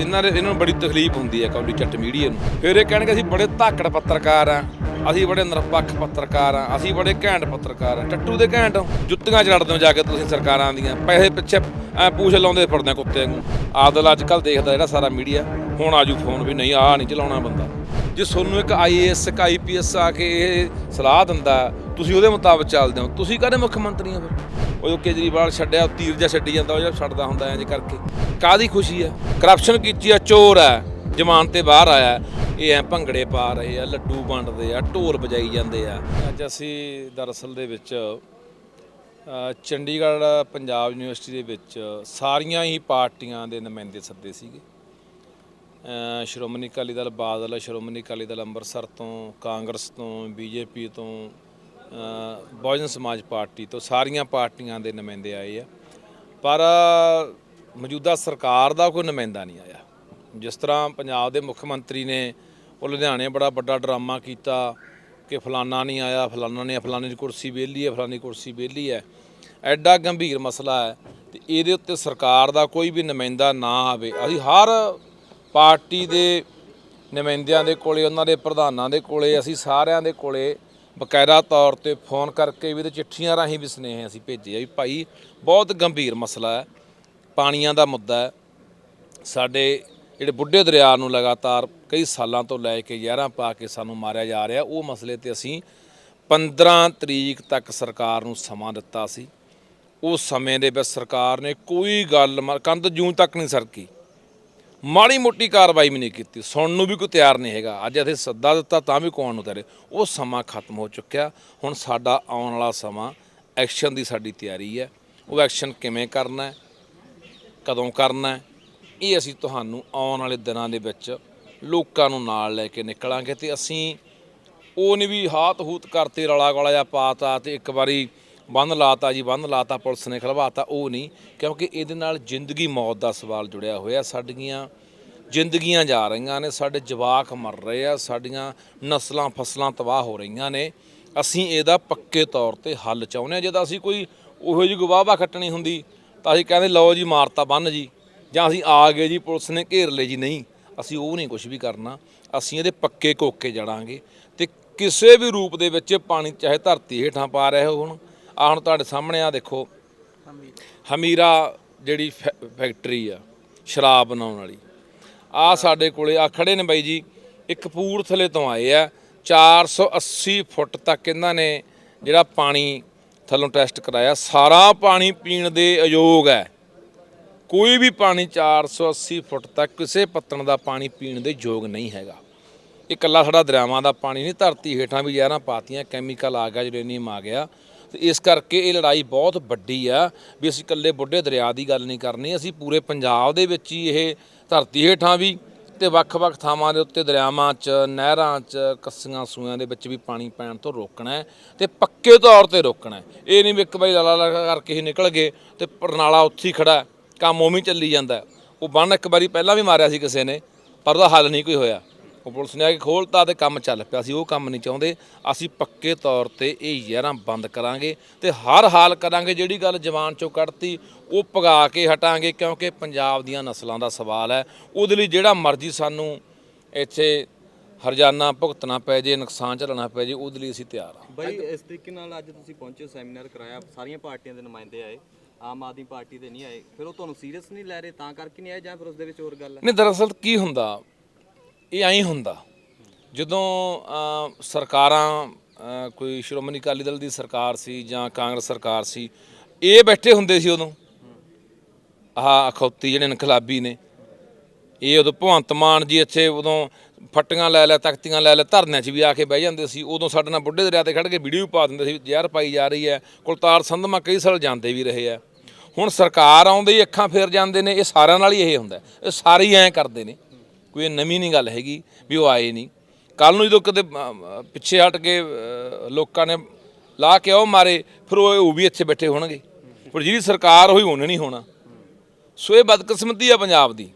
ਇਹਨਾਂ ਦੇ ਇਹਨਾਂ ਨੂੰ ਬੜੀ ਤਕਲੀਫ ਹੁੰਦੀ ਹੈ ਕੌਲੀ ਚੱਟ ਮੀਡੀਆ ਨੂੰ। ਫਿਰ ਇਹ ਕਹਿਣਗੇ, ਅਸੀਂ ਬੜੇ ਧਾਕੜ ਪੱਤਰਕਾਰ ਆ ਅਸੀਂ ਬੜੇ ਨਿਰਪੱਖ ਪੱਤਰਕਾਰ ਆ ਅਸੀਂ ਬੜੇ ਘੈਂਟ ਪੱਤਰਕਾਰ ਆ ਟੱਟੂ ਦੇ ਘੈਂਟ ਹੋ। ਜੁੱਤੀਆਂ ਚ ਲੜਦੇ ਹੋ ਜਾ ਕੇ ਤੁਸੀਂ ਸਰਕਾਰਾਂ ਦੀਆਂ। ਪੈਸੇ ਪਿੱਛੇ, ਐ ਪੂਛ ਲਾਉਂਦੇ ਫਿਰਦੇ ਆ ਕੁੱਤੇ ਨੂੰ ਆਦਲ ਅੱਜ ਕੱਲ ਦੇਖਦਾ ਜਿਹੜਾ ਸਾਰਾ ਮੀਡੀਆ। ਹੁਣ ਆਜੂ ਫੋਨ ਵੀ ਨਹੀਂ, ਆਹ ਨਹੀਂ ਚਲਾਉਣਾ ਬੰਦਾ। ਜੇ ਤੁਹਾਨੂੰ ਇੱਕ ਆਈਏਐਸ ਇੱਕ ਆਈਪੀਐਸ ਆ ਕੇ ਇਹ ਸਲਾਹ ਦਿੰਦਾ, ਤੁਸੀਂ ਉਹਦੇ ਮੁਤਾਬਕ ਚੱਲਦੇ ਹੋ। ਤੁਸੀਂ ਕਾਹਦੇ ਮੁੱਖ ਮੰਤਰੀ ਹੋ ਫਿਰ? ਉਹ ਕੇਜਰੀਵਾਲ ਛੱਡਿਆ, ਉਹ ਤੀਰ ਜਿਹਾ ਛੱਡੀ ਜਾਂਦਾ, ਉਹ ਜਿਹੜਾ ਛੱਡਦਾ ਹੁੰਦਾ ਇੰਜ ਕਰਕੇ। ਕਾਦੀ ਖੁਸ਼ੀ ਆ ਕਰਪਸ਼ਨ ਕੀਤੀ ਆ, ਚੋਰ ਆ ਜਮਾਨ ਤੇ ਬਾਹਰ ਆਇਆ ਇਹ ਐ ਭੰਗੜੇ ਪਾ ਰਹੇ ਆ, ਲੱਡੂ ਵੰਡਦੇ ਆ, ਢੋਲ ਵਜਾਈ ਜਾਂਦੇ ਆ। ਅੱਜ ਅਸੀਂ ਦਰਅਸਲ ਦੇ ਵਿੱਚ ਚੰਡੀਗੜ੍ਹ ਪੰਜਾਬ ਯੂਨੀਵਰਸਿਟੀ ਦੇ ਵਿੱਚ ਸਾਰੀਆਂ ਹੀ ਪਾਰਟੀਆਂ ਦੇ ਨੁਮਾਇੰਦੇ ਸੱਦੇ ਸੀਗੇ। ਸ਼੍ਰੋਮਣੀ ਅਕਾਲੀ ਦਲ ਬਾਦਲ, ਸ਼੍ਰੋਮਣੀ ਅਕਾਲੀ ਦਲ ਅੰਮ੍ਰਿਤਸਰ ਤੋਂ, ਕਾਂਗਰਸ ਤੋਂ, ਬੀਜੇਪੀ ਤੋਂ ਬਹੁਜਨ ਸਮਾਜ ਪਾਰਟੀ ਤੋਂ ਸਾਰੀਆਂ ਪਾਰਟੀਆਂ ਦੇ ਨੁਮਾਇੰਦੇ ਆਏ ਆ। ਪਰ ਮੌਜੂਦਾ ਸਰਕਾਰ ਦਾ ਕੋਈ ਨੁਮਾਇੰਦਾ ਨਹੀਂ ਆਇਆ। ਜਿਸ ਤਰ੍ਹਾਂ ਪੰਜਾਬ ਦੇ ਮੁੱਖ ਮੰਤਰੀ ਨੇ ਉਹ ਲੁਧਿਆਣੇ ਬੜਾ ਵੱਡਾ ਡਰਾਮਾ ਕੀਤਾ ਕਿ ਫਲਾਨਾ ਨਹੀਂ ਆਇਆ, ਫਲਾਨਾ ਨੇ ਫਲਾਣੇ ਦੀ ਕੁਰਸੀ ਵਿਹਲੀ ਹੈ, ਫਲਾਨੀ ਕੁਰਸੀ ਵਿਹਲੀ ਹੈ। ਐਡਾ ਗੰਭੀਰ ਮਸਲਾ ਹੈ ਤੇ ਇਹਦੇ ਉੱਤੇ ਸਰਕਾਰ ਦਾ ਕੋਈ ਵੀ ਨੁਮਾਇੰਦਾ ਨਾ ਆਵੇ। ਅਸੀਂ ਹਰ ਪਾਰਟੀ ਦੇ ਨੁਮਾਇੰਦਿਆਂ ਦੇ ਕੋਲੇ, ਉਹਨਾਂ ਦੇ ਪ੍ਰਧਾਨਾਂ ਦੇ ਕੋਲੇ, ਅਸੀਂ ਸਾਰਿਆਂ ਦੇ ਕੋਲੇ ਬਕਾਇਦਾ ਤੌਰ ਤੇ ਫੋਨ ਕਰਕੇ ਵੀ ਤੇ ਚਿੱਠੀਆਂ ਰਾਹੀਂ ਵੀ ਸੁਨੇਹੇ ਅਸੀਂ ਭੇਜੇ ਆ ਵੀ ਭਾਈ, ਬਹੁਤ ਗੰਭੀਰ ਮਸਲਾ ਹੈ। ਪਾਣੀਆਂ ਦਾ ਮੁੱਦਾ ਹੈ। ਸਾਡੇ ਜਿਹੜੇ ਬੁੱਢੇ ਦਰਿਆ ਨੂੰ ਲਗਾਤਾਰ ਕਈ ਸਾਲਾਂ ਤੋਂ ਲੈ ਕੇ ਜ਼ਹਿਰਾਂ ਪਾ ਕੇ ਸਾਨੂੰ ਮਾਰਿਆ ਜਾ ਰਿਹਾ, ਉਹ ਮਸਲੇ ਤੇ ਅਸੀਂ 15 ਤਰੀਕ ਤੱਕ ਸਰਕਾਰ ਨੂੰ ਸਮਾਂ ਦਿੱਤਾ ਸੀ। ਉਸ ਸਮੇਂ ਦੇ ਵਿੱਚ ਸਰਕਾਰ ਨੇ ਕੋਈ ਗੱਲ ਮ- ਕੰਧ ਜੂਨ ਤੱਕ ਨਹੀਂ ਸਰਕੀ। ਮਾੜੀ ਮੋਟੀ ਕਾਰਵਾਈ ਵੀ ਨਹੀਂ ਕੀਤੀ, ਸੁਣਨ ਨੂੰ ਵੀ ਕੋਈ ਤਿਆਰ ਨਹੀਂ ਹੈਗਾ। ਅੱਜ ਅਸੀਂ ਸੱਦਾ ਦਿੱਤਾ ਤਾਂ ਵੀ ਕੌਣ ਨੂੰ ਤਿਆਰ ਉਹ ਸਮਾਂ ਖਤਮ ਹੋ ਚੁੱਕਿਆ। ਹੁਣ ਸਾਡਾ ਆਉਣ ਵਾਲਾ ਸਮਾਂ ਐਕਸ਼ਨ ਦੀ ਸਾਡੀ ਤਿਆਰੀ ਹੈ। ਉਹ ਐਕਸ਼ਨ ਕਿਵੇਂ ਕਰਨਾ ਹੈ? ਕਦੋਂ ਕਰਨਾ ਇਹ ਅਸੀਂ ਤੁਹਾਨੂੰ ਆਉਣ ਵਾਲੇ ਦਿਨਾਂ ਦੇ ਵਿੱਚ ਲੋਕਾਂ ਨੂੰ ਨਾਲ ਲੈ ਕੇ ਨਿਕਲਾਂਗੇ ਤੇ ਅਸੀਂ ਉਹ ਨਹੀਂ ਵੀ ਹਾਤ ਹੂਤ ਕਰਤੇ ਰਲਾ ਗਲਾ ਜਾਂ ਪਾਤਾ ਤੇ ਇੱਕ ਵਾਰੀ ਬੰਦ ਲਾਤਾ ਜੀ ਬੰਦ ਲਾਤਾ, ਪੁਲਿਸ ਨੇ ਖਲਵਾਤਾ, ਉਹ ਨਹੀਂ। ਕਿਉਂਕਿ ਇਹਦੇ ਨਾਲ ਜ਼ਿੰਦਗੀ ਮੌਤ ਦਾ ਸਵਾਲ ਜੁੜਿਆ ਹੋਇਆ। ਸਾਡੀਆਂ ਜ਼ਿੰਦਗੀਆਂ ਜਾ ਰਹੀਆਂ ਨੇ, ਸਾਡੇ ਜਵਾਕ ਮਰ ਰਹੇ ਆ, ਸਾਡੀਆਂ ਨਸਲਾਂ ਫਸਲਾਂ ਤਬਾਹ ਹੋ ਰਹੀਆਂ ਨੇ। ਅਸੀਂ ਇਹਦਾ ਪੱਕੇ ਤੌਰ ਤੇ ਹੱਲ ਚਾਹੁੰਦੇ ਹਾਂ। ਜਦੋਂ ਅਸੀਂ ਕੋਈ ਉਹੋ ਜਿਹੀ ਗਵਾਹਵਾ ਖੱਟਣੀ ਹੁੰਦੀ ਤਾਂ ਅਸੀਂ ਕਹਿੰਦੇ, ਲਓ ਜੀ, ਮਾਰਤਾ ਬੰਨ ਜੀ। ਜਾਂ ਅਸੀਂ ਆ ਗਏ ਜੀ, ਪੁਲਿਸ ਨੇ ਘੇਰ ਲਏ ਜੀ, ਨਹੀਂ। ਅਸੀਂ ਉਹ ਨਹੀਂ ਕੁਝ ਵੀ ਕਰਨਾ। ਅਸੀਂ ਇਹਦੇ ਪੱਕੇ ਕੋਕੇ ਜੜਾਂਗੇ। ਤੇ ਕਿਸੇ ਵੀ ਰੂਪ ਦੇ ਵਿੱਚ ਪਾਣੀ ਚਾਹੇ ਧਰਤੀ ਹੇਠਾਂ ਪਾ ਰਹੇ ਹੋਣ। ਆਹ ਹੁਣ ਤੁਹਾਡੇ ਸਾਹਮਣੇ ਆ ਦੇਖੋ। ਹਮੀਰਾ ਜਿਹੜੀ ਫੈ- ਫੈਕਟਰੀ ਆ, ਸ਼ਰਾਬ ਬਣਾਉਣ ਵਾਲੀ। ਆ ਸਾਡੇ ਕੋਲੇ ਆ ਖੜੇ ਨੇ ਬਾਈ ਜੀ। ਇੱਕ ਕਪੂਰਥਲੇ ਤੋਂ ਆਏ ਆ। 480 ਫੁੱਟ ਤੱਕ ਇਹਨਾਂ ਨੇ ਜਿਹੜਾ ਪਾਣੀ ਥੱਲੋਂ ਟੈਸਟ ਕਰਾਇਆ, ਸਾਰਾ ਪਾਣੀ ਪੀਣ ਦੇ ਅਯੋਗ ਹੈ। ਕੋਈ ਵੀ ਪਾਣੀ 480 ਫੁੱਟ ਤੱਕ ਕਿਸੇ ਪੱਤਣ ਦਾ ਪਾਣੀ ਪੀਣ ਦੇ ਯੋਗ ਨਹੀਂ ਹੈਗਾ। ਇਹ ਇਕੱਲਾ ਸਾਡਾ ਦਰਿਆਵਾਂ ਦਾ ਪਾਣੀ ਨਹੀਂ, ਧਰਤੀ ਹੇਠਾਂ ਵੀ ਜ਼ਹਿਰਾਂ ਪਾਤੀਆਂ, ਕੈਮੀਕਲ ਆ ਗਿਆ, ਯੂਰੇਨੀਅਮ ਆ ਗਿਆ। ਤੇ ਇਸ ਕਰਕੇ ਇਹ ਲੜਾਈ ਬਹੁਤ ਵੱਡੀ ਆ ਵੀ ਅਸੀਂ ਇਕੱਲੇ ਬੁੱਢੇ ਦਰਿਆ ਦੀ ਗੱਲ ਨਹੀਂ ਕਰਨੀ, ਅਸੀਂ ਪੂਰੇ ਪੰਜਾਬ ਦੇ ਵਿੱਚ ਹੀ ਇਹ ਧਰਤੀ ਹੇਠਾਂ ਵੀ ਤੇ ਵੱਖ-ਵੱਖ ਥਾਵਾਂ ਦੇ ਉੱਤੇ ਦਰਿਆਵਾਂ 'ਚ, ਨਹਿਰਾਂ 'ਚ, ਕੱਸੀਆਂ ਸੂਆਂ ਦੇ ਵਿੱਚ ਵੀ ਪਾਣੀ ਪੈਣ ਤੋਂ ਰੋਕਣਾ ਹੈ ਤੇ ਪੱਕੇ ਤੌਰ ਤੇ ਰੋਕਣਾ ਹੈ। ਇਹ ਨਹੀਂ ਵੀ ਇੱਕ ਵਾਰੀ ਲਾਲਾ ਲਾ ਕਰਕੇ ਹੀ ਨਿਕਲ ਗਏ ਤੇ ਪਰਨਾਲਾ ਉੱਥੇ ਹੀ ਖੜਾ ਕੰਮ ਉਵੇਂ ਚੱਲੀ ਜਾਂਦਾ ਉਹ ਬੰਨ ਇੱਕ ਵਾਰੀ ਪਹਿਲਾਂ ਵੀ ਮਾਰਿਆ ਸੀ ਕਿਸੇ ਨੇ, ਪਰ ਉਹਦਾ ਹੱਲ ਨਹੀਂ ਕੋਈ ਹੋਇਆ। ਉਹ ਪੁਲਿਸ ਨੇ ਆ ਕੇ ਖੋਲਤਾ ਤੇ ਕੰਮ ਚੱਲ ਪਿਆ ਸੀ ਉਹ ਕੰਮ ਨਹੀਂ ਚਾਹੁੰਦੇ। ਅਸੀਂ ਪੱਕੇ ਤੌਰ ਤੇ ਇਹ ਜ਼ਹਿਰਾਂ ਬੰਦ ਕਰਾਂਗੇ ਤੇ ਹਰ ਹਾਲ ਕਰਾਂਗੇ ਜਿਹੜੀ ਗੱਲ ਜਵਾਨ ਚੋਂ ਕੱਢਤੀ ਉਹ ਭਗਾ ਕੇ ਹਟਾਂਗੇ ਕਿਉਂਕਿ ਪੰਜਾਬ ਦੀਆਂ ਨਸਲਾਂ ਦਾ ਸਵਾਲ ਹੈ। ਉਹਦੇ ਲਈ ਜਿਹੜਾ ਮਰਜ਼ੀ ਸਾਨੂੰ ਇੱਥੇ ਹਰਜਾਨਾ ਭੁਗਤਣਾ ਪੈ ਜੇ ਨੁਕਸਾਨ ਝੱਲਣਾ ਪੈ ਜੇ ਉਹਦੇ ਲਈ ਅਸੀਂ ਤਿਆਰ ਹਾਂ। ਬਾਈ ਇਸ ਤਰੀਕੇ ਨਾਲ ਅੱਜ ਤੁਸੀਂ ਪਹੁੰਚੇ ਸੈਮੀਨਾਰ ਕਰਾਇਆ ਸਾਰੀਆਂ ਪਾਰਟੀਆਂ ਦੇ ਨੁਮਾਇੰਦੇ ਆਏ ਆਮ ਆਦਮੀ ਪਾਰਟੀ ਦੇ ਨਹੀਂ ਆਏ ਫਿਰ ਉਹ ਤੁਹਾਨੂੰ ਸੀਰੀਅਸ ਨਹੀਂ ਲੈ ਰਹੇ ਤਾਂ ਕਰਕੇ ਨਹੀਂ ਆਏ ਜਾਂ ਫਿਰ ਉਸ ਦੇ ਵਿੱਚ ਹੋਰ ਗੱਲ ਹੈ? ਨਹੀਂ ਦਰਅਸਲ ਕੀ ਹੁੰਦਾ ਇਹ ਐਂ ਹੁੰਦਾ, ਜਦੋਂ ਸਰਕਾਰਾਂ ਕੋਈ ਸ਼੍ਰੋਮਣੀ ਅਕਾਲੀ ਦਲ ਦੀ ਸਰਕਾਰ ਸੀ ਜਾਂ ਕਾਂਗਰਸ ਸਰਕਾਰ ਸੀ, ਇਹ ਬੈਠੇ ਹੁੰਦੇ ਸੀ ਉਦੋਂ। ਆਹ ਅਖੌਤੀ ਜਿਹੜੇ ਇਨਕਲਾਬੀ ਨੇ, ਇਹ ਉਦੋਂ ਭਗਵੰਤ ਮਾਨ ਜੀ ਇੱਥੇ ਉਦੋਂ ਫੱਟੀਆਂ ਲੈ ਲੈ, ਤਖਤੀਆਂ ਲੈ ਲੈ, ਧਰਨਿਆਂ 'ਚ ਵੀ ਆ ਕੇ ਬਹਿ ਜਾਂਦੇ ਸੀ। ਉਦੋਂ ਸਾਡੇ ਨਾਲ ਬੁੱਢੇ ਦਰਿਆ ਤੇ ਖੜ ਕੇ ਵੀਡੀਓ ਵੀ ਪਾ ਦਿੰਦੇ ਸੀ, ਜ਼ਹਿਰ ਪਾਈ ਜਾ ਰਹੀ ਹੈ। ਕੁਲਤਾਰ ਸੰਧਮਾ ਕਈ ਸਾਲ ਜਾਂਦੇ ਵੀ ਰਹੇ ਆ ਹੁਣ ਸਰਕਾਰ ਆਉਂਦੇ ਹੀ ਅੱਖਾਂ ਫੇਰ ਜਾਂਦੇ ਨੇ, ਇਹ ਸਾਰਿਆਂ ਨਾਲ ਹੀ ਇਹ ਹੁੰਦਾ। ਇਹ ਸਾਰੇ ਹੀ ਐਂ ਕਰਦੇ ਨੇ। ਕੋਈ ਇਹ ਨਵੀਂ ਨਹੀਂ ਗੱਲ ਹੈਗੀ ਵੀ ਉਹ ਆਏ ਨਹੀਂ। ਕੱਲ ਨੂੰ ਜਦੋਂ ਕਦੇ ਪਿੱਛੇ ਹਟ ਕੇ ਲੋਕਾਂ ਨੇ ਲਾ ਕੇ ਉਹ ਮਾਰੇ, ਫਿਰ ਉਹ ਉਹ ਵੀ ਇੱਥੇ ਬੈਠੇ ਹੋਣਗੇ। ਪਰ ਜਿਹੜੀ ਸਰਕਾਰ ਹੋਈ, ਉਹਨੇ ਨਹੀਂ ਹੋਣਾ। ਸੋ ਇਹ ਬਦਕਿਸਮਤੀ ਆ ਪੰਜਾਬ ਦੀ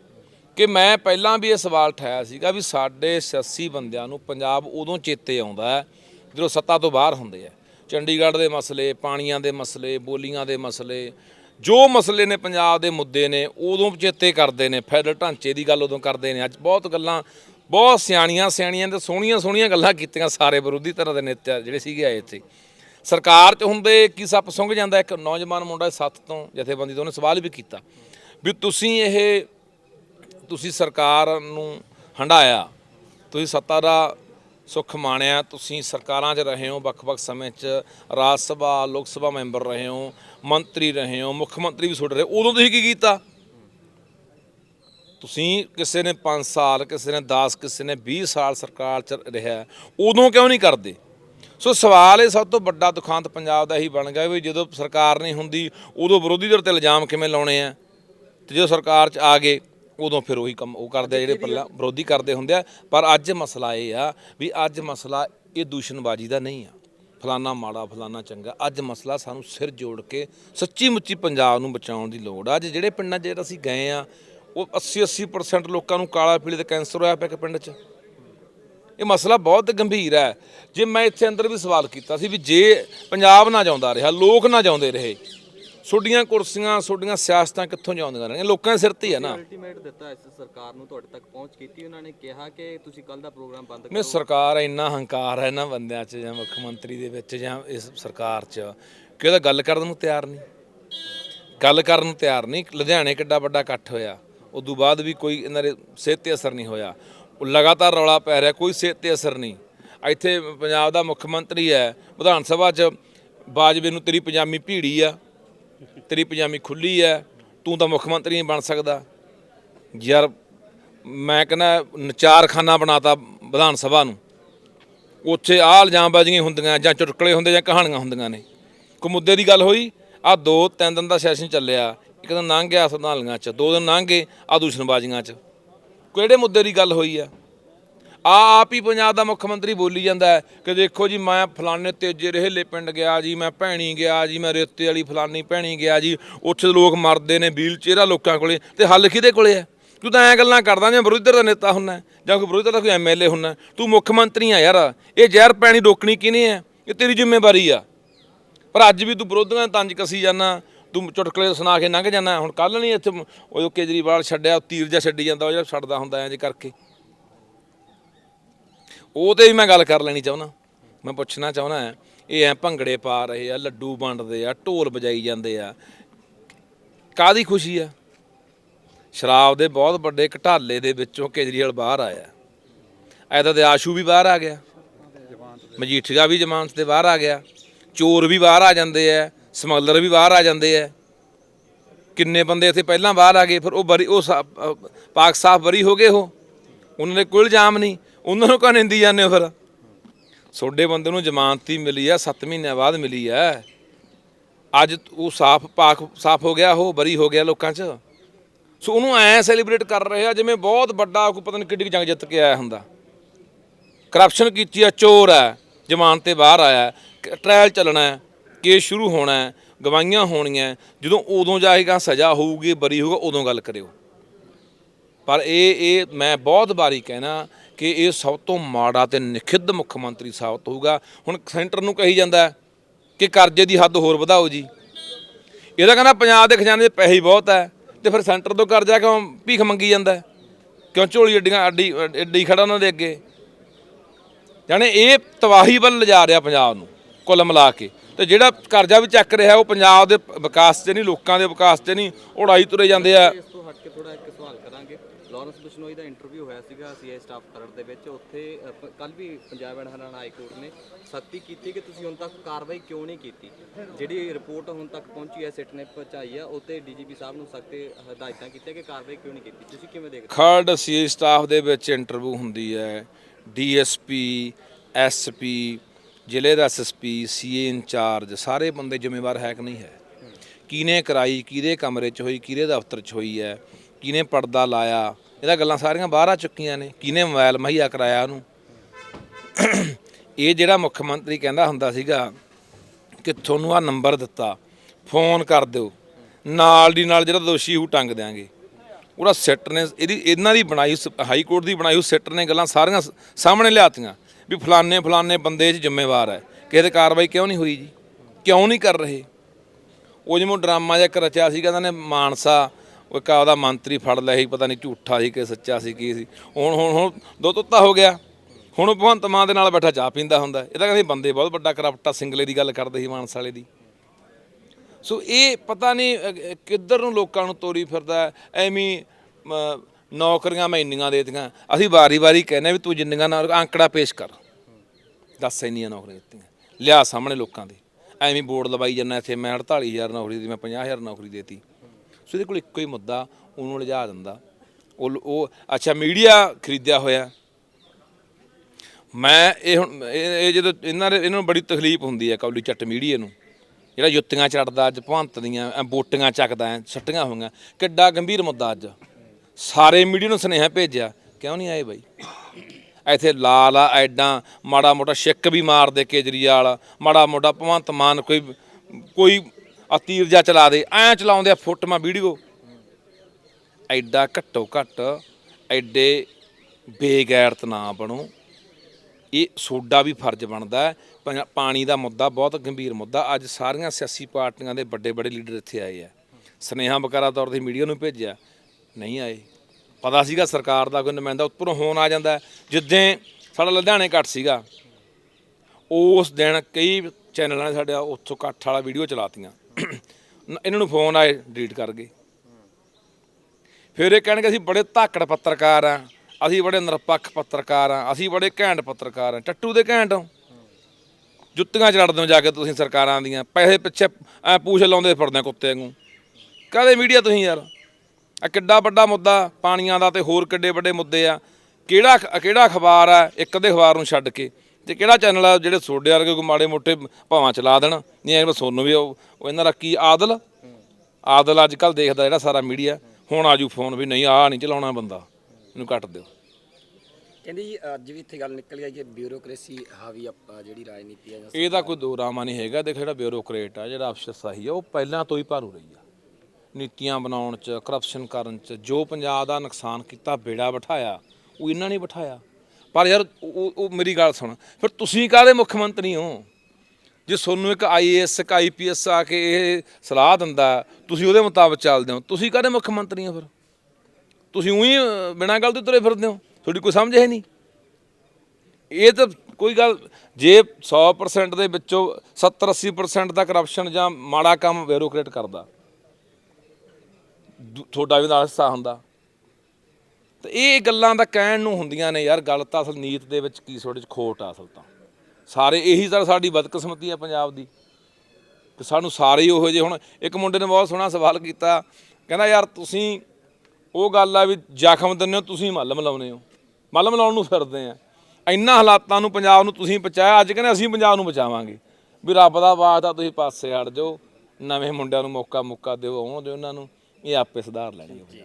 ਕਿ ਮੈਂ ਪਹਿਲਾਂ ਵੀ ਇਹ ਸਵਾਲ ਠਾਇਆ ਸੀਗਾ ਵੀ ਸਾਡੇ ਸਿਆਸੀ ਬੰਦਿਆਂ ਨੂੰ ਪੰਜਾਬ ਉਦੋਂ ਚੇਤੇ ਆਉਂਦਾ ਹੈ ਜਦੋਂ ਸੱਤਾ ਤੋਂ ਬਾਹਰ ਹੁੰਦੇ ਆ। ਚੰਡੀਗੜ੍ਹ ਦੇ ਮਸਲੇ, ਪਾਣੀਆਂ ਦੇ ਮਸਲੇ, ਬੋਲੀਆਂ ਦੇ ਮਸਲੇ ਜੋ ਮਸਲੇ ਨੇ ਪੰਜਾਬ ਦੇ ਮੁੱਦੇ ਨੇ, ਉਦੋਂ ਚੇਤੇ ਕਰਦੇ ਨੇ, ਫੈਡਰਲ ਢਾਂਚੇ ਦੀ ਗੱਲ ਉਦੋਂ ਕਰਦੇ ਨੇ। ਅੱਜ ਬਹੁਤ ਗੱਲਾਂ, ਬਹੁਤ ਸਿਆਣੀਆਂ ਸਿਆਣੀਆਂ ਤੇ ਸੋਹਣੀਆਂ ਸੋਹਣੀਆਂ ਗੱਲਾਂ ਕੀਤੀਆਂ ਸਾਰੇ ਵਿਰੋਧੀ ਧਿਰਾਂ ਦੇ ਨੇਤਾ ਜਿਹੜੇ ਸੀਗੇ ਆਏ ਇੱਥੇ। ਸਰਕਾਰ 'ਚ ਹੁੰਦੇ ਕੀ ਸੱਪ ਸੁੰਘ ਜਾਂਦਾ, ਇੱਕ ਨੌਜਵਾਨ ਮੁੰਡਾ ਸੱਤ ਤੋਂ ਜਥੇਬੰਦੀ ਤੋਂ, ਉਹਨੇ ਸਵਾਲ ਵੀ ਕੀਤਾ ਵੀ ਤੁਸੀਂ ਇਹ, ਤੁਸੀਂ ਸਰਕਾਰ ਨੂੰ ਹੰਡਾਇਆ ਤੁਸੀਂ ਸੱਤਾ ਦਾ ਸੁੱਖ ਮਾਣਿਆ। ਤੁਸੀਂ ਸਰਕਾਰਾਂ 'ਚ ਰਹੇ ਹੋ, ਵੱਖ-ਵੱਖ ਸਮੇਂ 'ਚ ਰਾਜ ਸਭਾ, ਲੋਕ ਸਭਾ ਮੈਂਬਰ ਰਹੇ ਹੋ, ਮੰਤਰੀ ਰਹੇ ਹੋ, ਮੁੱਖ ਮੰਤਰੀ ਵੀ ਛੋੜ ਰਹੇ ਉਦੋਂ ਤੁਸੀਂ ਕੀ ਕੀਤਾ? ਤੁਸੀਂ ਕਿਸੇ ਨੇ 5 ਸਾਲ, ਕਿਸੇ ਨੇ 10 ਕਿਸੇ ਨੇ 20 ਸਾਲ ਸਰਕਾਰ 'ਚ ਰਿਹਾ, ਉਦੋਂ ਕਿਉਂ ਨਹੀਂ ਕਰਦੇ? ਸੋ ਸਵਾਲ ਇਹ ਸਭ ਤੋਂ ਵੱਡਾ ਦੁਖਾਂਤ ਪੰਜਾਬ ਦਾ ਇਹੀ ਬਣ ਗਿਆ ਵੀ ਜਦੋਂ ਸਰਕਾਰ ਨਹੀਂ ਹੁੰਦੀ, ਉਦੋਂ ਵਿਰੋਧੀ ਧਿਰ ਤੇ ਇਲਜ਼ਾਮ ਕਿਵੇਂ ਲਾਉਣੇ ਆ? ਤੇ ਜਦੋਂ ਸਰਕਾਰ 'ਚ ਆ ਗਏ ਉਦੋਂ ਫਿਰ ਉਹੀ ਕੰਮ ਉਹ ਕਰਦੇ ਆ ਜਿਹੜੇ ਪਹਿਲਾਂ ਵਿਰੋਧੀ ਕਰਦੇ ਹੁੰਦੇ ਆ। ਪਰ ਅੱਜ ਮਸਲਾ ਇਹ ਆ ਵੀ ਅੱਜ ਮਸਲਾ ਇਹ ਦੂਸ਼ਣਬਾਜ਼ੀ ਦਾ ਨਹੀਂ ਆ। ਫਲਾਨਾ ਮਾੜਾ ਫਲਾਨਾ ਚੰਗਾ ਅੱਜ ਮਸਲਾ ਸਾਨੂੰ ਸਿਰ ਜੋੜ ਕੇ ਸੱਚੀ ਮੁੱਚੀ ਪੰਜਾਬ ਨੂੰ ਬਚਾਉਣ ਦੀ ਲੋੜ ਆ। ਅੱਜ ਜਿਹੜੇ ਪਿੰਡਾਂ 'ਚ ਅਸੀਂ ਗਏ ਆ ਉਹ 80 80% ਲੋਕਾਂ ਨੂੰ ਕਾਲਾ ਪੀਲੇ ਤੇ ਕੈਂਸਰ ਹੋਇਆ ਪਿਆ ਕਿ ਪਿੰਡ 'ਚ। ਇਹ ਮਸਲਾ ਬਹੁਤ ਗੰਭੀਰ ਹੈ ਜੇ ਮੈਂ ਇੱਥੇ ਅੰਦਰ ਵੀ ਸਵਾਲ ਕੀਤਾ ਸੀ ਵੀ ਜੇ ਪੰਜਾਬ ਨਾ ਜਾਉਂਦਾ ਰਿਹਾ ਲੋਕ ਨਾ ਜਾਉਂਦੇ ਰਹੇ ਛੋਡੀਆਂ ਕੁਰਸੀਆਂ ਛੋਡੀਆਂ ਸਿਆਸਤਾਂ ਕਿੱਥੋਂ ਜਾਉਂਦੀਆਂ ਰਹਿਣਗੀਆਂ? ਲੋਕਾਂ ਦੇ ਸਿਰ ਤੇ ਹੀ ਆ ਨਾ। ਅਲਟੀਮੇਟ ਦਿੱਤਾ ਇਸ ਸਰਕਾਰ ਨੂੰ ਤੁਹਾਡੇ ਤੱਕ ਪਹੁੰਚ ਕੀਤੀ ਉਹਨਾਂ ਨੇ ਕਿਹਾ ਕਿ ਤੁਸੀਂ ਕੱਲ ਦਾ ਪ੍ਰੋਗਰਾਮ ਬੰਦ ਮੈਂ ਸਰਕਾਰ ਇੰਨਾ ਹੰਕਾਰ ਹੈ ਇਹਨਾਂ ਬੰਦਿਆਂ 'ਚ ਜਾਂ ਮੁੱਖ ਮੰਤਰੀ ਦੇ ਵਿੱਚ ਜਾਂ ਇਸ ਸਰਕਾਰ 'ਚ ਕਿ ਉਹਦਾ ਗੱਲ ਕਰਨ ਨੂੰ ਤਿਆਰ ਨਹੀਂ। ਗੱਲ ਕਰਨ ਨੂੰ ਤਿਆਰ ਨਹੀਂ। ਲੁਧਿਆਣੇ ਕਿੱਡਾ ਵੱਡਾ ਇਕੱਠ ਹੋਇਆ। ਉਦੋਂ ਬਾਅਦ ਵੀ ਕੋਈ ਇਹਨਾਂ ਦੇ ਸਿਹਤ ਤੇ ਅਸਰ ਨਹੀਂ ਹੋਇਆ। ਉਹ ਲਗਾਤਾਰ ਰੌਲਾ ਪੈ ਰਿਹਾ ਕੋਈ ਸਿਹਤ ਤੇ ਅਸਰ ਨਹੀਂ। ਇੱਥੇ ਪੰਜਾਬ ਦਾ ਮੁੱਖ ਮੰਤਰੀ ਹੈ। ਵਿਧਾਨ ਸਭਾ 'ਚ ਬਾਜਵੇ ਨੂੰ ਤੇਰੀ ਪਜਾਮੀ ਭੀੜੀ ਆ। ਤੇਰੀ ਪਜਾਮੀ ਖੁੱਲੀ ਹੈ ਤੂੰ ਤਾਂ ਮੁੱਖ ਮੰਤਰੀ ਨਹੀਂ ਬਣ ਸਕਦਾ। ਯਾਰ, ਮੈਂ ਕਹਿੰਦਾ, ਨਚਾਰਖਾਨਾ ਬਣਾਤਾ ਵਿਧਾਨ ਸਭਾ ਨੂੰ। ਉੱਥੇ ਆਹ ਇਲਜ਼ਾਮਬਾਜ਼ੀਆਂ ਹੁੰਦੀਆਂ ਜਾਂ ਚੁਟਕਲੇ ਹੁੰਦੇ ਜਾਂ ਕਹਾਣੀਆਂ ਹੁੰਦੀਆਂ ਨੇ। ਕੋਈ ਮੁੱਦੇ ਦੀ ਗੱਲ ਹੋਈ? ਆ ਦੋ, ਤਿੰਨ ਦਿਨ ਦਾ ਸੈਸ਼ਨ ਚੱਲਿਆ। ਇੱਕ ਦਿਨ ਲੰਘ ਗਿਆ ਸੰਧਾਲੀਆਂ 'ਚ, ਦੋ ਦਿਨ ਲੰਘ ਗਏ ਆ ਦੂਸ਼ਣਬਾਜ਼ੀਆਂ 'ਚ। ਕਿਹੜੇ ਮੁੱਦੇ ਦੀ ਗੱਲ ਹੋਈ ਆ? ਆ ਆਪ ਹੀ ਪੰਜਾਬ ਦਾ ਮੁੱਖ ਮੰਤਰੀ ਬੋਲੀ ਜਾਂਦਾ ਕਿ ਦੇਖੋ ਜੀ, ਮੈਂ ਫਲਾਣੇ ਤੇਜੇ ਰਹੇਲੇ ਪਿੰਡ ਗਿਆ ਜੀ, ਮੈਂ ਭੈਣੀ ਗਿਆ ਜੀ, ਮੈਂ ਰੇਤੇ ਵਾਲੀ ਫਲਾਨੀ ਭੈਣੀ ਗਿਆ ਜੀ, ਉੱਥੇ ਲੋਕ ਮਰਦੇ ਨੇ ਵੀਲ ਚਿਹਰਾ ਲੋਕਾਂ ਕੋਲੇ ਤੇ ਹੱਲ ਕਿਹਦੇ ਕੋਲੇ ਹੈ? ਤੂੰ ਤਾਂ ਐ ਗੱਲਾਂ ਕਰਦਾ ਜਾਂ ਵਿਰੋਧੀ ਧਿਰ ਦਾ ਨੇਤਾ ਹੁੰਨਾ ਜਾਂ ਕੋਈ ਵਿਰੋਧੀ ਧਿਰ ਦਾ ਕੋਈ ਐਮਐਲਏ ਹੁੰਨਾ ਤੂੰ ਮੁੱਖ ਮੰਤਰੀ ਆ ਯਾਰ, ਇਹ ਜ਼ਹਿਰ ਪੈਣੀ ਰੋਕਣੀ ਕਿਹਨੇ ਹੈ? ਇਹ ਤੇਰੀ ਜ਼ਿੰਮੇਵਾਰੀ ਆ। ਪਰ ਅੱਜ ਵੀ ਤੂੰ ਵਿਰੋਧੀਆਂ ਦੀ ਤੰਜ ਕਸੀ ਜਾਂਦਾ ਤੂੰ ਚੁਟਕਲੇ ਸੁਣਾ ਕੇ ਲੰਘ ਜਾਂਦਾ ਹੁਣ ਕੱਲ ਨਹੀਂ ਇੱਥੇ ਉਹ ਕੇਜਰੀਵਾਲ ਛੱਡਿਆ, ਉਹ ਤੀਰ ਜਿਹਾ ਛੱਡੀ ਜਾਂਦਾ, ਉਹ ਜਿਹੜਾ ਛੱਡਦਾ ਹੁੰਦਾ ਐਂ ਜੇ ਕਰਕੇ। ਉਹ ਤੇ ਵੀ ਮੈਂ ਗੱਲ ਕਰ ਲੈਣੀ ਚਾਹੁੰਦਾ। ਮੈਂ ਪੁੱਛਣਾ ਚਾਹੁੰਦਾ ਹੈ, ਇਹ ਐ ਭੰਗੜੇ ਪਾ ਰਹੇ ਆ, ਲੱਡੂ ਵੰਡਦੇ ਆ, ਢੋਲ ਵਜਾਈ ਜਾਂਦੇ ਆ। ਕਾਦੀ ਖੁਸ਼ੀ ਆ? ਸ਼ਰਾਬ ਦੇ ਬਹੁਤ ਵੱਡੇ ਘਟਾਲੇ ਦੇ ਵਿੱਚੋਂ ਕੇਜਰੀਵਾਲ ਬਾਹਰ ਆਇਆ। ਐਦਾ ਤੇ ਆਸ਼ੂ ਵੀ ਬਾਹਰ ਆ ਗਿਆ। ਮਜੀਠੀਆ ਵੀ ਜ਼ਮਾਨਤ ਤੇ ਬਾਹਰ ਆ ਗਿਆ। ਚੋਰ ਵੀ ਬਾਹਰ ਆ ਜਾਂਦੇ ਆ, ਸਮਗਲਰ ਵੀ ਬਾਹਰ ਆ ਜਾਂਦੇ ਆ। ਕਿੰਨੇ ਬੰਦੇ ਇੱਥੇ ਪਹਿਲਾਂ ਬਾਹਰ ਆ ਗਏ, ਫਿਰ ਉਹ ਬਰੀ ਉਹ ਸਾ- ਪਾਕ ਸਾਫ਼ ਬਰੀ ਹੋ ਗਏ ਉਹ। ਉਹਨਾਂ ਦੇ ਕੋਈ ਇਲਜ਼ਾਮ ਨਹੀਂ। ਉਹਨਾਂ ਨੂੰ ਕਾ ਨਿੰਦੀ ਜਾਂਦੇ ਹੋ ਫਿਰ? ਛੋਡੇ ਬੰਦੇ ਨੂੰ ਜਮਾਨਤੀ ਮਿਲੀ ਆ 7 ਮਹੀਨਿਆਂ ਬਾਅਦ ਮਿਲੀ ਆ। ਅੱਜ ਉਹ ਸਾਫ਼ ਪਾਕ ਸਾਫ਼ ਹੋ ਗਿਆ, ਉਹ ਬਰੀ ਹੋ ਗਿਆ ਲੋਕਾਂ 'ਚ। ਸੋ ਉਹਨੂੰ ਐ ਸੈਲੀਬ੍ਰੇਟ ਕਰ ਰਹੇ ਆ, ਜਿਵੇਂ ਬਹੁਤ ਵੱਡਾ ਕੋਈ ਪਤਾ ਨਹੀਂ ਕਿੱਡੀ ਜੰਗ ਜਿੱਤ ਕੇ ਆਇਆ ਹੁੰਦਾ। ਕਰਪਸ਼ਨ ਕੀਤੀ ਆ, ਚੋਰ ਹੈ ਜ਼ਮਾਨਤ ਤੇ ਬਾਹਰ ਆਇਆ ਟ੍ਰਾਇਲ ਚੱਲਣਾ ਕੇਸ ਸ਼ੁਰੂ ਹੋਣਾ ਹੈ, ਗਵਾਹੀਆਂ ਹੋਣੀਆਂ ਜਦੋਂ ਉਦੋਂ ਜਾਏਗਾ, ਸਜ਼ਾ ਹੋਊਗੀ, ਬਰੀ ਹੋਊਗਾ, ਉਦੋਂ ਗੱਲ ਕਰਿਓ। ਪਰ ਇਹ ਇਹ ਮੈਂ ਬਹੁਤ ਵਾਰੀ ਕਹਿਣਾ ਕਿ ਇਹ ਸਭ ਤੋਂ ਮਾੜਾ ਤੇ ਨਿਖਿੱਧ ਮੁੱਖ ਮੰਤਰੀ ਸਾਬਤ ਹੋਊਗਾ। ਹੁਣ ਸੈਂਟਰ ਨੂੰ ਕਹੀ ਜਾਂਦਾ ਕਿ ਕਰਜ਼ੇ ਦੀ ਹੱਦ ਹੋਰ ਵਧਾਓ ਜੀ। ਇਹਦਾ ਕਹਿੰਦਾ ਪੰਜਾਬ ਦੇ ਖਜ਼ਾਨੇ 'ਚ ਪੈਸੇ ਹੀ ਬਹੁਤ ਹੈ ਤੇ ਫਿਰ ਸੈਂਟਰ ਤੋਂ ਕਰਜ਼ਾ ਕਿਉਂ ਭੀਖ ਮੰਗੀ ਜਾਂਦਾ ਕਿਉਂ ਝੋਲੀ ਅੱਡੀਆਂ ਅੱਡੀ ਅੱਡੀ ਖੜਾ ਉਹਨਾਂ ਦੇ ਅੱਗੇ? ਜਾਣੇ ਇਹ ਤਬਾਹੀ ਵੱਲ ਲਿਜਾ ਰਿਹਾ ਪੰਜਾਬ ਨੂੰ ਕੁੱਲ ਮਿਲਾ ਕੇ। ਤੇ ਜਿਹੜਾ ਕਰਜ਼ਾ ਵੀ ਚੱਕ ਰਿਹਾ ਉਹ ਪੰਜਾਬ ਦੇ ਵਿਕਾਸ 'ਚ ਨਹੀਂ, ਲੋਕਾਂ ਦੇ ਵਿਕਾਸ 'ਚ ਨਹੀਂ ਉਡਾਈ ਤੁਰੇ ਜਾਂਦੇ ਆ। ਇਸ ਤੋਂ ਹਟ ਕੇ ਥੋੜਾ ਇੱਕ ਸਵਾਲ ਲਾਰੈਂਸ ਬਿਸ਼ਨੋਈ ਦਾ ਇੰਟਰਵਿਊ ਹੋਇਆ ਸੀਗਾ ਸੀਆਈ ਸਟਾਫ ਖਰੜ ਦੇ ਵਿੱਚ। ਉੱਥੇ ਕੱਲ ਵੀ Punjab and Haryana high court ਨੇ ਸਖਤੀ ਕੀਤੀ ਕਿ ਤੁਸੀਂ ਹੁਣ ਤੱਕ ਕਾਰਵਾਈ ਕਿਉਂ ਨਹੀਂ ਕੀਤੀ? ਜਿਹੜੀ ਰਿਪੋਰਟ ਹੁਣ ਤੱਕ ਪਹੁੰਚੀ ਹੈ ਸਿਟ ਨੇ ਪਹੁੰਚਾਈ ਆ ਉੱਤੇ ਡੀਜੀਪੀ ਸਾਹਿਬ ਨੂੰ ਸਖਤ ਹਦਾਇਤਾਂ ਕੀਤੀਆਂ ਕਿ ਕਾਰਵਾਈ ਕਿਉਂ ਨਹੀਂ ਕੀਤੀ। ਤੁਸੀਂ ਕਿਵੇਂ ਦੇਖਦੇ ਖਰੜ ਸੀ ਸਟਾਫ ਦੇ ਵਿੱਚ ਇੰਟਰਵਿਊ ਹੁੰਦੀ ਹੈ ਡੀਐਸਪੀ ਐਸਪੀ ਜ਼ਿਲ੍ਹੇ ਦਾ ਐਸਐਸਪੀ ਸੀਏ ਇੰਚਾਰਜ ਸਾਰੇ ਬੰਦੇ ਜ਼ਿੰਮੇਵਾਰ ਹੈ ਕਿ ਨਹੀਂ ਹੈ। ਕਿਹਨੇ ਕਰਾਈ ਕਿਹਦੇ ਕਮਰੇ 'ਚ ਹੋਈ ਕਿਹਦੇ ਦਫ਼ਤਰ 'ਚ ਹੋਈ ਹੈ? ਕਿਹਨੇ ਪਰਦਾ ਲਾਇਆ? ਇਹਦਾ ਗੱਲਾਂ ਸਾਰੀਆਂ ਬਾਹਰ ਆ ਚੁੱਕੀਆਂ ਨੇ, ਕਿਹਨੇ ਮੋਬਾਈਲ ਮੁਹੱਈਆ ਕਰਾਇਆ ਉਹਨੂੰ? ਇਹ ਜਿਹੜਾ ਮੁੱਖ ਮੰਤਰੀ ਕਹਿੰਦਾ ਹੁੰਦਾ ਸੀਗਾ ਕਿ ਤੁਹਾਨੂੰ ਆ ਨੰਬਰ ਦਿੱਤਾ, ਫੋਨ ਕਰ ਦਿਓ, ਨਾਲ ਦੀ ਨਾਲ ਜਿਹੜਾ ਦੋਸ਼ੀ ਉਹ ਟੰਗ ਦਿਆਂਗੇ। ਉਹਦਾ ਸੈਟ ਨੇ, ਇਹਦੀ, ਇਹਨਾਂ ਦੀ ਬਣਾਈ ਸ- ਹਾਈ ਕੋਰਟ ਦੀ ਬਣਾਈ ਉਹ ਸੈਟ ਨੇ, ਗੱਲਾਂ ਸਾਰੀਆਂ ਸਾਹਮਣੇ ਲਿਆਤੀਆਂ ਵੀ ਫਲਾਣੇ ਫਲਾਣੇ ਬੰਦੇ 'ਚ ਜ਼ਿੰਮੇਵਾਰ ਹੈ। ਕਿਸੇ ਤੇ ਕਾਰਵਾਈ ਕਿਉਂ ਨਹੀਂ ਹੋਈ ਜੀ? ਕਿਉਂ ਨਹੀਂ ਕਰ ਰਹੇ? ਉਹ ਜਿਵੇਂ ਡਰਾਮਾ ਜਿਹਾ ਰਚਿਆ ਸੀ ਕਹਿੰਦਾ ਨੇ ਮਾਨਸਾ ਉਹ ਇੱਕ ਆਪਦਾ ਮੰਤਰੀ ਫੜ ਲਿਆ ਸੀ, ਪਤਾ ਨਹੀਂ ਝੂਠਾ ਸੀ ਕਿ ਸੱਚਾ ਸੀ, ਕੀ ਸੀ। ਹੁਣ ਹੁਣ ਹੁਣ ਦੋ ਤੋਤਾ ਹੋ ਗਿਆ। ਹੁਣ ਉਹ ਭਗਵੰਤ ਮਾਨ ਦੇ ਨਾਲ ਬੈਠਾ, ਚਾਹ ਪੀਂਦਾ ਹੁੰਦਾ। ਇਹ ਤਾਂ ਕਹਿੰਦੇ ਬੰਦੇ ਬਹੁਤ ਵੱਡਾ ਕਰਪਟਾ ਸਿੰਗਲੇ ਦੀ ਗੱਲ ਕਰਦੇ ਸੀ, ਮਾਨਸ ਵਾਲੇ ਦੀ। ਸੋ ਇਹ ਪਤਾ ਨਹੀਂ ਕਿੱਧਰ ਨੂੰ ਲੋਕਾਂ ਨੂੰ ਤੋਰੀ ਫਿਰਦਾ ਐਵੇਂ ਨੌਕਰੀਆਂ ਮੈਂ ਇੰਨੀਆਂ ਦੇਤੀਆਂ। ਅਸੀਂ ਵਾਰੀ-ਵਾਰੀ ਕਹਿੰਦੇ ਵੀ ਤੂੰ ਜਿੰਨੀਆਂ ਨਾਲ ਅੰਕੜਾ ਪੇਸ਼ ਕਰ। ਦੱਸ ਇੰਨੀਆਂ ਨੌਕਰੀਆਂ ਦਿੱਤੀਆਂ। ਲਿਆ ਸਾਹਮਣੇ ਲੋਕਾਂ ਦੇ। ਐਵੇਂ ਬੋਰਡ ਲਵਾਈ ਜਾਂਦਾ ਇੱਥੇ, ਮੈਂ 48000 ਨੌਕਰੀ ਦਿੱਤੀ, ਮੈਂ 50000 ਨੌਕਰੀ ਦੇਤੀ। ਸੋ ਇਹਦੇ ਕੋਲ ਇੱਕੋ ਹੀ ਮੁੱਦਾ, ਉਹਨੂੰ ਲਿਜਾ ਦਿੰਦਾ। ਉਹ ਉਹ, ਅੱਛਾ, ਮੀਡੀਆ ਖਰੀਦਿਆ ਹੋਇਆ। ਮੈਂ ਇਹ ਹੁਣ, ਇਹ ਇਹ ਜਦੋਂ ਇਹਨਾਂ ਦੇ, ਇਹਨਾਂ ਨੂੰ ਬੜੀ ਤਕਲੀਫ ਹੁੰਦੀ ਹੈ ਕੌਲੀ ਚੱਟ ਮੀਡੀਏ ਨੂੰ। ਜਿਹੜਾ ਜੁੱਤੀਆਂ ਚੜਦਾ ਅੱਜ ਭਵੰਤ ਦੀਆਂ, ਐਂ ਬੋਟੀਆਂ ਚੱਕਦਾ, ਐ ਛੱਟੀਆਂ ਹੋਈਆਂ। ਕਿੱਡਾ ਗੰਭੀਰ ਮੁੱਦਾ ਅੱਜ। ਸਾਰੇ ਮੀਡੀਆ ਨੂੰ ਸੁਨੇਹਾ ਭੇਜਿਆ, ਕਿਉਂ ਨਹੀਂ ਆਏ ਬਾਈ? ਇੱਥੇ ਲਾਲ ਆ, ਐਡਾਂ, ਮਾੜਾ ਮੋਟਾ ਛਿੱਕ ਵੀ ਮਾਰਦੇ ਕੇਜਰੀਵਾਲ। ਮਾੜਾ ਮੋਟਾ ਭਗਵੰਤ ਮਾਨ ਕੋਈ ਕੋਈ ਆ ਤੀਰ ਜਾ ਚਲਾ ਦੇ, ਐਂ ਚਲਾਉਂਦੇ ਆ ਫੋਟੋਆਂ ਵੀਡੀਓ। ਐਡਾ ਘੱਟੋ ਘੱਟ ਐਡੇ ਬੇਗੈਰਤ ਨਾ ਬਣੋ। ਇਹ ਸੋਡਾ ਵੀ ਫਰਜ਼ ਬਣਦਾ ਹੈ। ਪਾਣੀ ਦਾ ਮੁੱਦਾ ਬਹੁਤ ਗੰਭੀਰ ਮੁੱਦਾ। ਅੱਜ ਸਾਰੀਆਂ ਸਿਆਸੀ ਪਾਰਟੀਆਂ ਦੇ ਵੱਡੇ ਵੱਡੇ ਲੀਡਰ ਇੱਥੇ ਆਏ ਆ। ਸਨੇਹਾ ਬਕਾਰਾ ਤੌਰ ਤੇ ਮੀਡੀਆ ਨੂੰ ਭੇਜਿਆ। ਨਹੀਂ ਆਏ। ਪਤਾ ਸੀਗਾ ਸਰਕਾਰ ਦਾ ਕੋਈ ਨੁਮਾਇੰਦਾ ਉੱਪਰੋਂ ਹੋਣ ਆ ਜਾਂਦਾ ਜਿੱਦਾਂ ਸਾਡਾ ਲੁਧਿਆਣੇ ਇਕੱਠ ਸੀਗਾ। ਉਸ ਦਿਨ ਕਈ ਚੈਨਲਾਂ ਨੇ ਸਾਡੇ ਉੱਥੋਂ ਇਕੱਠ ਵਾਲਾ ਵੀਡੀਓ ਚਲਾਤੀਆਂ। ਇਹਨਾਂ ਨੂੰ ਫੋਨ ਆਏ ਡਿਲੀਟ ਕਰ ਗਏ। ਫਿਰ ਇਹ ਕਹਿਣਗੇ, ਅਸੀਂ ਬੜੇ ਧਾਕੜ ਪੱਤਰਕਾਰ ਆ, ਅਸੀਂ ਬੜੇ ਨਿਰਪੱਖ ਪੱਤਰਕਾਰ ਆ, ਅਸੀਂ ਬੜੇ ਘੈਂਟ ਪੱਤਰਕਾਰ ਆ। ਟੱਟੂ ਦੇ ਘੈਂਟ ਹੋ। ਜੁੱਤੀਆਂ ਚੜਦੇ ਹੋ ਜਾ ਕੇ ਤੁਸੀਂ ਸਰਕਾਰਾਂ ਦੀਆਂ, ਪੈਸੇ ਪਿੱਛੇ ਐ ਪੂਛ ਲਾਉਂਦੇ ਫਿਰਦੇ ਕੁੱਤੇ ਵਾਂਗੂ। ਕਾਹਦੇ ਮੀਡੀਆ ਤੁਸੀਂ ਯਾਰ? ਆ ਕਿੱਡਾ ਵੱਡਾ ਮੁੱਦਾ, ਪਾਣੀਆਂ ਦਾ ਤੇ ਹੋਰ ਕਿੱਡੇ ਵੱਡੇ ਮੁੱਦੇ ਆ। ਕਿਹੜਾ ਅਖ- ਕਿਹੜਾ ਅਖਬਾਰ ਆ, ਇੱਕ ਦੇ ਅਖਬਾਰ ਨੂੰ ਛੱਡ ਕੇ। ਤੇ ਕਿਹੜਾ ਚੈਨਲ ਆ ਜਿਹੜੇ ਸੋਡੇ ਵਰਗੇ ਕੋਈ ਮਾੜੇ ਮੋਟੇ ਭਾਵਾਂ ਚਲਾ ਦੇਣ? ਨਹੀਂ ਐ ਸੋਨੂੰ ਵੀ ਉਹ ਉਹ ਇਹਨਾਂ ਦਾ ਕੀ ਆਦਲ? ਆਦਲ ਅੱਜ ਕੱਲ ਦੇਖਦਾ ਜਿਹੜਾ ਸਾਰਾ ਮੀਡੀਆ। ਹੁਣ ਆਜੂ ਫੋਨ ਵੀ ਨਹੀਂ ਆ ਨਹੀਂ ਚਲਾਉਣਾ ਬੰਦਾ। ਇਹਨੂੰ ਕੱਟ ਦਿਓ। ਕਹਿੰਦੇ ਜੀ ਅੱਜ ਵੀ ਇੱਥੇ ਗੱਲ ਨਿਕਲ ਗਈ ਕਿ ਬਿਊਰੋਕ੍ਰੇਸੀ ਹਾਵੀ ਆਪਾਂ ਜਿਹੜੀ ਰਾਜਨੀਤੀ ਜਾਂ ਇਹਦਾ ਕੋਈ ਦੋਰਾਮਾ ਨਹੀਂ ਹੈਗਾ। ਦੇਖ ਜਿਹੜਾ ਬਿਊਰੋਕਰੇਟ ਆ ਜਿਹੜਾ ਅਫਸਰਸ਼ਾਹੀ ਆ ਉਹ ਪਹਿਲਾਂ ਤੋਂ ਹੀ ਭਾਰੂ ਰਹੀ ਆ। ਨੀਤੀਆਂ ਬਣਾਉਣ ਚ ਕਰਪਸ਼ਨ ਕਰਨ ਚ ਜੋ ਪੰਜਾਬ ਦਾ ਨੁਕਸਾਨ ਕੀਤਾ ਬੇੜਾ ਬਿਠਾਇਆ ਉਹ ਇਹਨਾਂ ਨੇ ਬਿਠਾਇਆ। ਪਰ ਯਾਰ ਉਹ ਉਹ ਮੇਰੀ ਗੱਲ ਸੁਣ। ਫਿਰ ਤੁਸੀਂ ਕਾਹਦੇ ਮੁੱਖ ਮੰਤਰੀ ਹੋ? ਜੇ ਤੁਹਾਨੂੰ ਇੱਕ ਆਈਏਐਸ ਇੱਕ ਆਈਪੀਐਸ ਆ ਕੇ ਇਹ ਸਲਾਹ ਦਿੰਦਾ, ਤੁਸੀਂ ਉਹਦੇ ਮੁਤਾਬਕ ਚੱਲਦੇ ਹੋ। ਤੁਸੀਂ ਕਾਹਦੇ ਮੁੱਖ ਮੰਤਰੀ ਹੋ ਫਿਰ? ਤੁਸੀਂ ਉਹੀ ਬਿਨਾਂ ਗੱਲ ਤੋਂ ਤੁਰੇ ਫਿਰਦੇ ਹੋ। ਤੁਹਾਡੀ ਕੋਈ ਸਮਝ ਹੈ ਨਹੀਂ। ਇਹ ਤਾਂ ਕੋਈ ਗੱਲ, ਜੇ 100% ਦੇ ਵਿੱਚੋਂ 70 80% ਦਾ ਕਰਪਸ਼ਨ ਜਾਂ ਮਾੜਾ ਕੰਮ ਬਿਊਰੋਕਰੇਟ ਕਰਦਾ, ਦੂ- ਤੁਹਾਡਾ ਵੀ ਨਾਲ ਹਿੱਸਾ ਹੁੰਦਾ। ਤੇ ਇਹ ਗੱਲਾਂ ਦਾ ਕਹਿਣ ਨੂੰ ਹੁੰਦੀਆਂ ਨੇ ਯਾਰ, ਗੱਲ ਤਾਂ ਅਸਲ ਨੀਤ ਦੇ ਵਿੱਚ ਕੀ ਤੁਹਾਡੇ ਚ ਖੋਟ ਆ ਅਸਲ ਤਾਂ। ਸਾਰੇ ਇਹੀ ਤਾਂ ਸਾਡੀ ਬਦਕਿਸਮਤੀ ਆ ਪੰਜਾਬ ਦੀ। ਕਿ ਸਾਨੂੰ ਸਾਰੇ ਹੀ ਉਹੋ ਜਿਹੇ ਹੁਣ, ਇੱਕ ਮੁੰਡੇ ਨੇ ਬਹੁਤ ਸੋਹਣਾ ਸਵਾਲ ਕੀਤਾ, ਕਹਿੰਦਾ ਯਾਰ ਤੁਸੀਂ, ਉਹ ਗੱਲ ਆ ਵੀ ਜ਼ਖਮ ਦਿੰਦੇ ਹੋ, ਤੁਸੀਂ ਮੱਲਮ ਲਾਉਨੇ ਹੋ। ਮਲਮ ਲਾਉਣ ਨੂੰ ਫਿਰਦੇ ਆ। ਇੰਨਾ ਹਾਲਾਤਾਂ ਨੂੰ ਪੰਜਾਬ ਨੂੰ ਤੁਸੀਂ ਬਚਾਇਆ, ਅੱਜ ਕਹਿੰਦੇ ਅਸੀਂ ਪੰਜਾਬ ਨੂੰ ਬਚਾਵਾਂਗੇ। ਵੀ ਰੱਬ ਦਾ ਵਾਅਦਾ ਤੁਸੀਂ ਪਾਸੇ ਹਟ ਜਾਓ, ਨਵੇਂ ਮੁੰਡਿਆਂ ਨੂੰ ਮੌਕਾ ਮੁੱਕਾ ਦਿਓ, ਆਉਣ ਦਿਓ ਉਹਨਾਂ ਨੂੰ, ਇਹ ਆਪੇ ਸੁਧਾਰ ਲੈਣਗੇ। ਪੰਜਾਬ